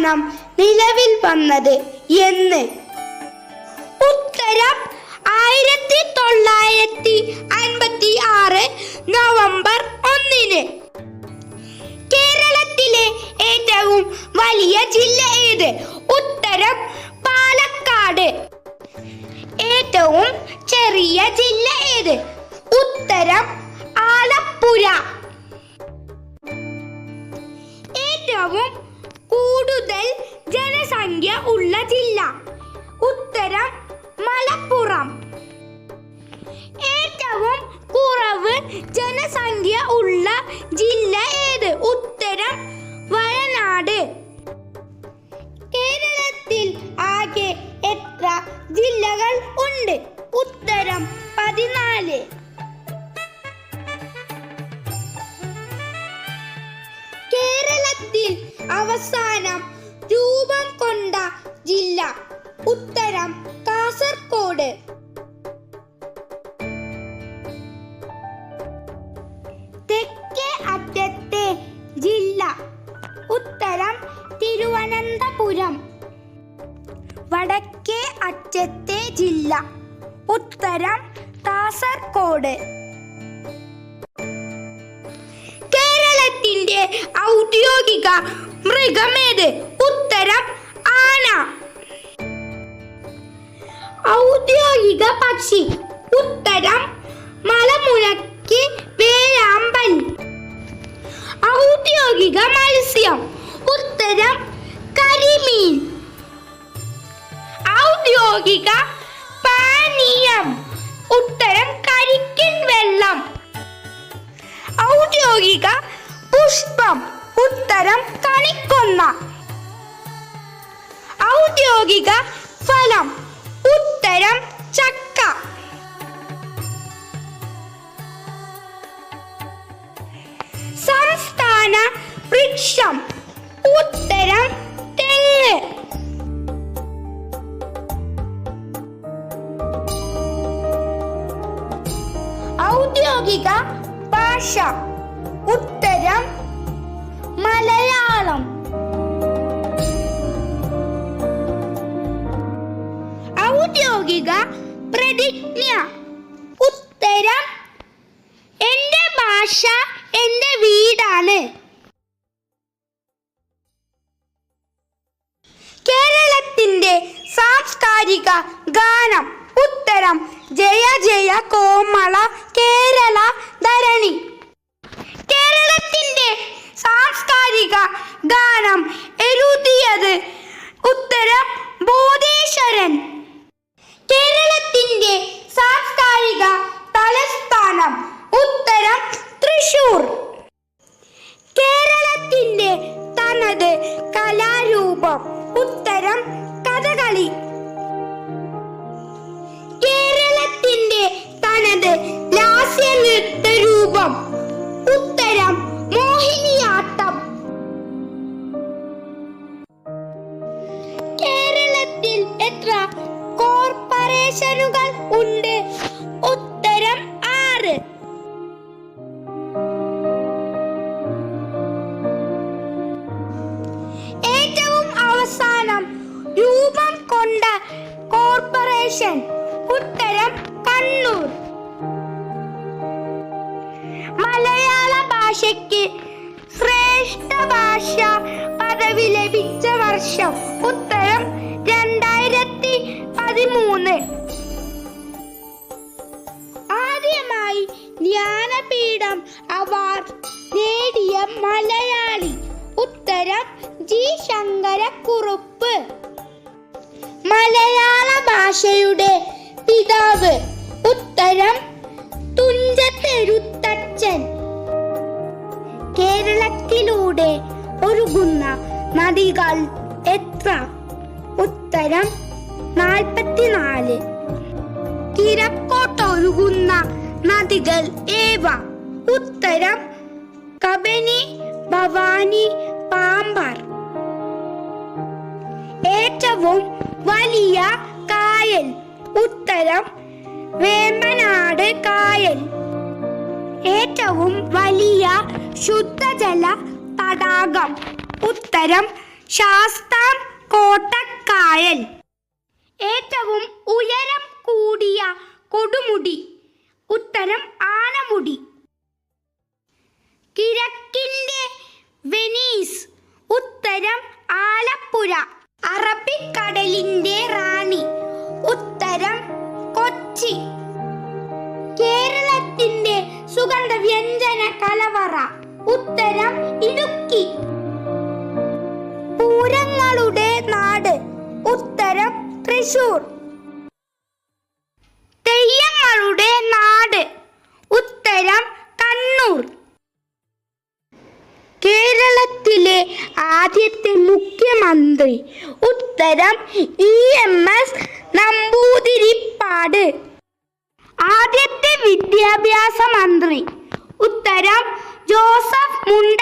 സംസ്ഥാനം നിലവിൽ വന്നത് എന്ന്. ഉത്തരം ആയിരത്തി തൊള്ളായിരത്തി അൻപത്തി ആറ് നവംബർ ഒന്നിന്. കേരളത്തിലെ ഏറ്റവും വലിയ ജില്ല ഏത്? ഉത്തരം പാലക്കാട്. ഏറ്റവും ചെറിയ ജില്ല ഏത്? ഉത്തരം ആലപ്പുഴ. ഏറ്റവും കൂടുതൽ ജനസംഖ്യ ഉള്ള ജില്ല. ഉത്തരം മലപ്പുറം. ഏറ്റവും കുറവ് ജനസംഖ്യ ഉള്ള ജില്ല ഏത്? അവസാനം രൂപം കൊണ്ട ജില്ല. ഉത്തരം കാസർഗോഡ് തെക്കേ അറ്റത്തെ ജില്ല. ഉത്തരം തിരുവനന്തപുരം. വടക്കേ അറ്റത്തെ ജില്ല. ഉത്തരം കാസർഗോഡ് കേരളത്തിന്റെ ഔദ്യോഗിക മൃഗമേത്? ഉത്തരം ആന. ഔദ്യോഗിക പക്ഷി. ഉത്തരം മലമുഴക്കി വേഴാമ്പൽ. ഔദ്യോഗിക മത്സ്യം. ഉത്തരം കരിമീൻ. ഔദ്യോഗിക പാനീയം. ഉത്തരം കരിക്കിൻ വെള്ളം. ഔദ്യോഗിക പുഷ്പം. ഉത്തരം കണിക്കൊന്ന ഔദ്യോഗിക ഫലം ഉത്തരം ചക്ക. സംസ്ഥാന വൃക്ഷം ഉത്തരം തെങ്ങ്. ഔദ്യോഗിക ഭാഷ ഉത്തരം മലയാളം. ഔദ്യോഗിക പ്രതിജ്ഞ. ഉത്തരം. എന്റെ ഭാഷ എന്റെ വീടാണ്. കേരളത്തിന്റെ സാംസ്കാരിക ഗാനം. ഉത്തരം. ജയ ജയ കോമള കേരള ധരണി. കേരളത്തിന്റെ സാംസ്കാരിക ഗാനം എഴുതിയത് ഉത്തരം കഥകളി. കേരളത്തിന്റെ തനത് ലാസ്യ നൃത്ത രൂപം. ഉത്തരം മോഹിനിയാട്ടം. കേരളത്തിൽ എത്ര കോർപ്പറേഷനുകൾ ഉണ്ട്? കോർപ്പറേഷൻ ഉത്തരം കണ്ണൂർ. മലയാള ഭാഷയ്ക്ക് ശ്രേഷ്ഠ ഭാഷ പദവി ലഭിച്ച വർഷം. ഉത്തരം രണ്ടായിരത്തി പതിമൂന്ന്. ആദ്യമായി ജ്ഞാനപീഠം അവാർഡ് നേടിയ മലയാളി. ഉത്തരം ജി ശങ്കരക്കുറുപ്പ്. ഭാഷയുടെ പിതാവ്. ഉത്തരം തുഞ്ചത്തെഴുത്തച്ഛൻ കേരളത്തിലൂടെ ഒഴുകുന്ന നദികൾ എത്ര? ഉത്തരം നാൽപ്പത്തിനാല്. കിഴക്കോട്ടൊഴുകുന്ന നദികൾ ഏവ? ഉത്തരം കബനി ഭവാനി പാമ്പാർ. ഏറ്റവും വലിയ കായൽ. ഉത്തരം വേമ്പനാട് കായൽ. ഏറ്റവും വലിയ ശുദ്ധജല തടാകം. ഉത്തരം ശാസ്താം കോട്ടക്കായൽ. ഏറ്റവും ഉയരം കൂടിയ കൊടുമുടി. ഉത്തരം ആനമുടി. കിഴക്കിന്റെ വെനീസ്. ഉത്തരം ആലപ്പുഴ. അറബിക്കടലിന്റെ റാണി. സുഗന്ധ വ്യഞ്ജന കലവറ. ഉത്തരം ഇടുക്കി. പൂരങ്ങളുടെ നാട്. ഉത്തരം തൃശൂർ. തെയ്യങ്ങളുടെ നാട്. ഉത്തരം കണ്ണൂർ. കേരളത്തിലെ ആദ്യത്തെ മുഖ്യമന്ത്രി. ഉത്തരം ഇ എം എസ് നമ്പൂതിരിപ്പാട്. ആദ്യത്തെ വിദ്യാഭ്യാസ മന്ത്രി. ഉത്തരം ജോസഫ് മുണ്ടശ്ശേരി